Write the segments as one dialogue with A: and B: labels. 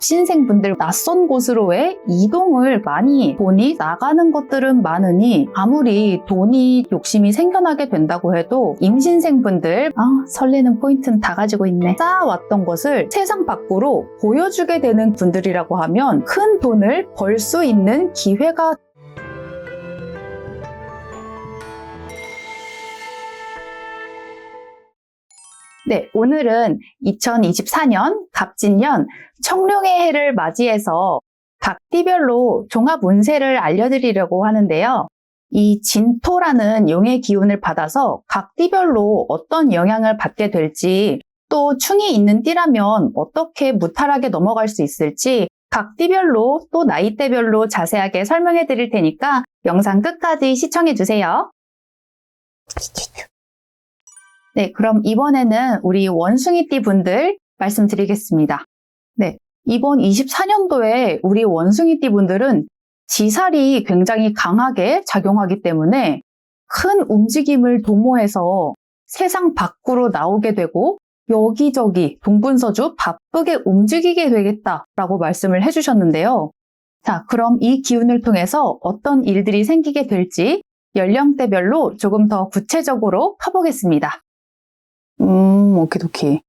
A: 갑신생 분들 낯선 곳으로의 이동을 많이 돈이 나가는 것들은 많으니 아무리 돈이 욕심이 생겨나게 된다고 해도 임신생 분들 아 설레는 포인트는 다 가지고 있네. 쌓아왔던 것을 세상 밖으로 보여주게 되는 분들이라고 하면 큰 돈을 벌 수 있는 기회가 네, 오늘은 2024년 갑진년 청룡의 해를 맞이해서 각 띠별로 종합 운세를 알려드리려고 하는데요. 이 진토라는 용의 기운을 받아서 각 띠별로 어떤 영향을 받게 될지 또 충이 있는 띠라면 어떻게 무탈하게 넘어갈 수 있을지 각 띠별로 또 나이대별로 자세하게 설명해 드릴 테니까 영상 끝까지 시청해 주세요. 네, 그럼 이번에는 우리 원숭이띠 분들 말씀드리겠습니다. 네, 이번 24년도에 우리 원숭이띠 분들은 지살이 굉장히 강하게 작용하기 때문에 큰 움직임을 도모해서 세상 밖으로 나오게 되고 여기저기 동분서주 바쁘게 움직이게 되겠다라고 말씀을 해주셨는데요. 자, 그럼 이 기운을 통해서 어떤 일들이 생기게 될지 연령대별로 조금 더 구체적으로 파보겠습니다. 음, 오키도키.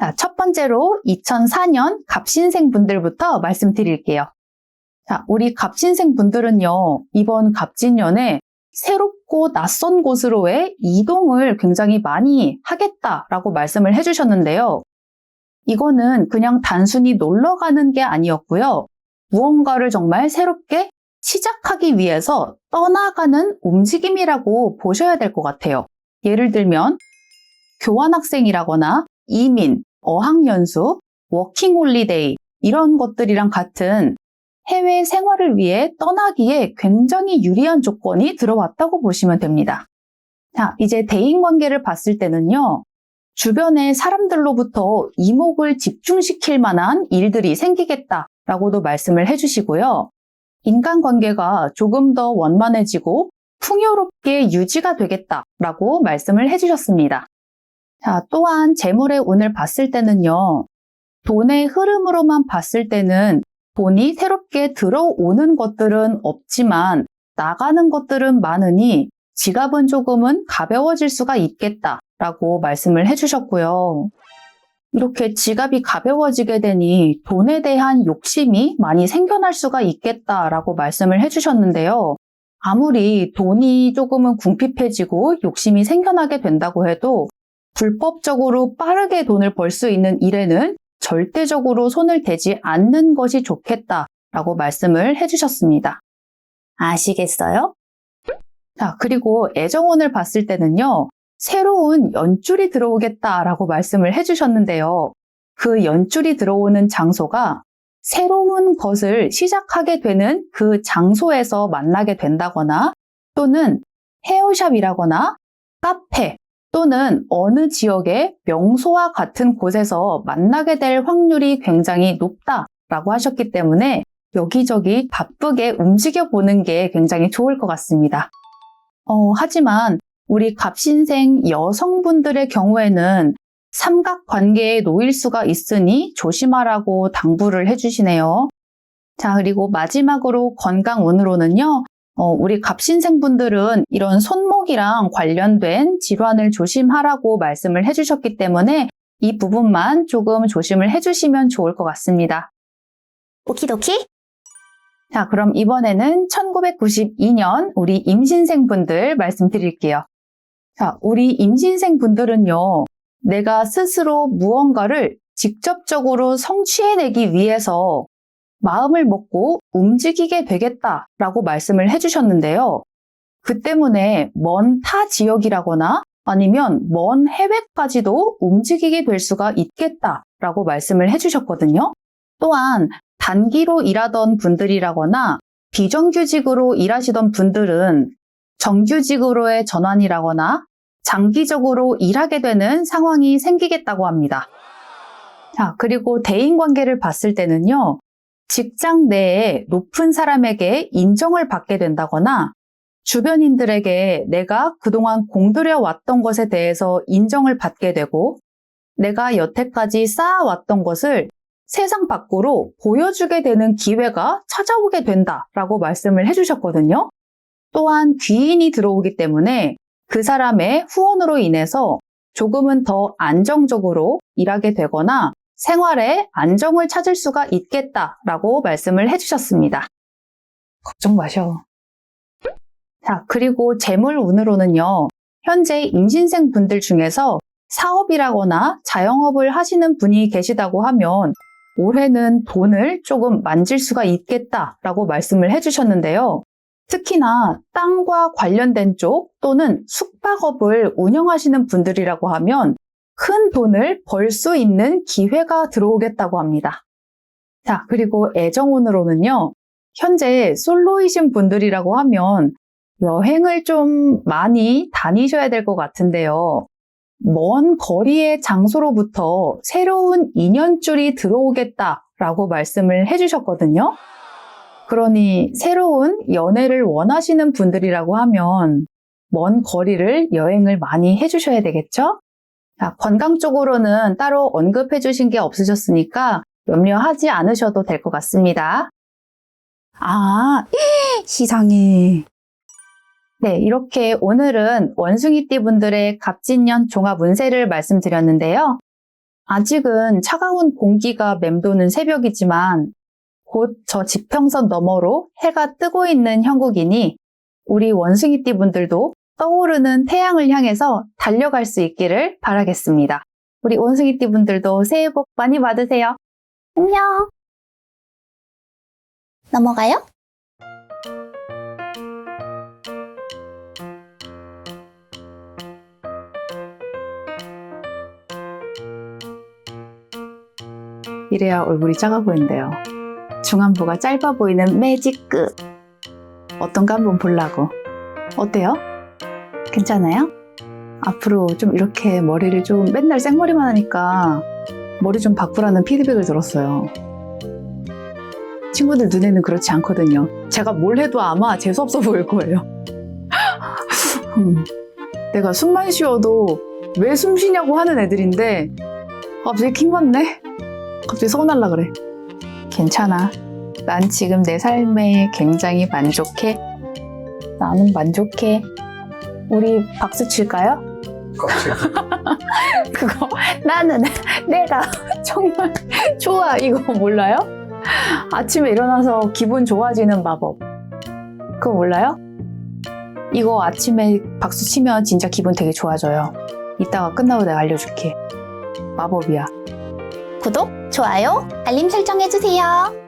A: 자, 첫 번째로 2004년 갑신생 분들부터 말씀드릴게요. 자, 우리 갑신생 분들은요, 이번 갑진년에 새롭고 낯선 곳으로의 이동을 굉장히 많이 하겠다라고 말씀을 해주셨는데요. 이거는 그냥 단순히 놀러 가는 게 아니었고요. 무언가를 정말 새롭게 시작하기 위해서 떠나가는 움직임이라고 보셔야 될 것 같아요. 예를 들면, 교환학생이라거나 이민, 어학연수, 워킹홀리데이 이런 것들이랑 같은 해외 생활을 위해 떠나기에 굉장히 유리한 조건이 들어왔다고 보시면 됩니다. 자, 이제 대인관계를 봤을 때는요. 주변의 사람들로부터 이목을 집중시킬 만한 일들이 생기겠다라고도 말씀을 해주시고요. 인간관계가 조금 더 원만해지고 풍요롭게 유지가 되겠다라고 말씀을 해주셨습니다. 자, 또한 재물의 운을 봤을 때는요. 돈의 흐름으로만 봤을 때는 돈이 새롭게 들어오는 것들은 없지만 나가는 것들은 많으니 지갑은 조금은 가벼워질 수가 있겠다라고 말씀을 해주셨고요. 이렇게 지갑이 가벼워지게 되니 돈에 대한 욕심이 많이 생겨날 수가 있겠다라고 말씀을 해주셨는데요. 아무리 돈이 조금은 궁핍해지고 욕심이 생겨나게 된다고 해도 불법적으로 빠르게 돈을 벌 수 있는 일에는 절대적으로 손을 대지 않는 것이 좋겠다 라고 말씀을 해주셨습니다. 아시겠어요? 자, 그리고 애정원을 봤을 때는요, 새로운 연줄이 들어오겠다라고 말씀을 해주셨는데요. 그 연줄이 들어오는 장소가 새로운 것을 시작하게 되는 그 장소에서 만나게 된다거나 또는 헤어샵이라거나 카페 또는 어느 지역의 명소와 같은 곳에서 만나게 될 확률이 굉장히 높다라고 하셨기 때문에 여기저기 바쁘게 움직여 보는 게 굉장히 좋을 것 같습니다. 어, 하지만 우리 갑신생 여성분들의 경우에는 삼각 관계에 놓일 수가 있으니 조심하라고 당부를 해주시네요. 자, 그리고 마지막으로 건강운으로는요, 어, 우리 갑신생분들은 이런 손목이랑 관련된 질환을 조심하라고 말씀을 해주셨기 때문에 이 부분만 조금 조심을 해주시면 좋을 것 같습니다.
B: 오키도키?
A: 자, 그럼 이번에는 1992년 우리 임신생분들 말씀드릴게요. 자, 우리 임신생분들은요, 내가 스스로 무언가를 직접적으로 성취해내기 위해서 마음을 먹고 움직이게 되겠다라고 말씀을 해주셨는데요. 그 때문에 먼 타 지역이라거나 아니면 먼 해외까지도 움직이게 될 수가 있겠다라고 말씀을 해주셨거든요. 또한 단기로 일하던 분들이라거나 비정규직으로 일하시던 분들은 정규직으로의 전환이라거나 장기적으로 일하게 되는 상황이 생기겠다고 합니다. 자, 그리고 대인 관계를 봤을 때는요, 직장 내에 높은 사람에게 인정을 받게 된다거나 주변인들에게 내가 그동안 공들여 왔던 것에 대해서 인정을 받게 되고 내가 여태까지 쌓아왔던 것을 세상 밖으로 보여주게 되는 기회가 찾아오게 된다라고 말씀을 해주셨거든요. 또한 귀인이 들어오기 때문에 그 사람의 후원으로 인해서 조금은 더 안정적으로 일하게 되거나 생활에 안정을 찾을 수가 있겠다라고 말씀을 해주셨습니다. 걱정 마셔. 자, 그리고 재물 운으로는요, 현재 임신생 분들 중에서 사업이라거나 자영업을 하시는 분이 계시다고 하면 올해는 돈을 조금 만질 수가 있겠다라고 말씀을 해주셨는데요. 특히나 땅과 관련된 쪽 또는 숙박업을 운영하시는 분들이라고 하면 큰 돈을 벌 수 있는 기회가 들어오겠다고 합니다. 자, 그리고 애정운으로는요, 현재 솔로이신 분들이라고 하면 여행을 좀 많이 다니셔야 될 것 같은데요. 먼 거리의 장소로부터 새로운 인연줄이 들어오겠다라고 말씀을 해주셨거든요. 그러니 새로운 연애를 원하시는 분들이라고 하면 먼 거리를 여행을 많이 해주셔야 되겠죠? 자, 건강 쪽으로는 따로 언급해 주신 게 없으셨으니까 염려하지 않으셔도 될 것 같습니다. 아, 시상해. 네, 이렇게 오늘은 원숭이띠 분들의 갑진년 종합 운세를 말씀드렸는데요. 아직은 차가운 공기가 맴도는 새벽이지만 곧 저 지평선 너머로 해가 뜨고 있는 형국이니 우리 원숭이띠 분들도 떠오르는 태양을 향해서 달려갈 수 있기를 바라겠습니다. 우리 원숭이띠 분들도 새해 복 많이 받으세요.
B: 안녕. 넘어가요?
A: 이래야 얼굴이 작아 보인대요. 중안부가 짧아 보이는 매직끝. 어떤가 한번 보려고. 어때요? 괜찮아요? 앞으로 좀 이렇게 머리를 좀 맨날 생머리만 하니까 머리 좀 바꾸라는 피드백을 들었어요. 친구들 눈에는 그렇지 않거든요. 제가 뭘 해도 아마 재수없어 보일 거예요. 음, 내가 숨만 쉬어도 왜 숨 쉬냐고 하는 애들인데 갑자기 킹 받네? 갑자기 서운할라 그래. 괜찮아. 난 지금 내 삶에 굉장히 만족해. 나는 만족해. 우리 박수 칠까요? 그거 나는 내가 정말 좋아 이거 몰라요? 아침에 일어나서 기분 좋아지는 마법 그거 몰라요? 이거 아침에 박수 치면 진짜 기분 되게 좋아져요 이따가 끝나고 내가 알려줄게 마법이야
B: 구독, 좋아요, 알림 설정해주세요.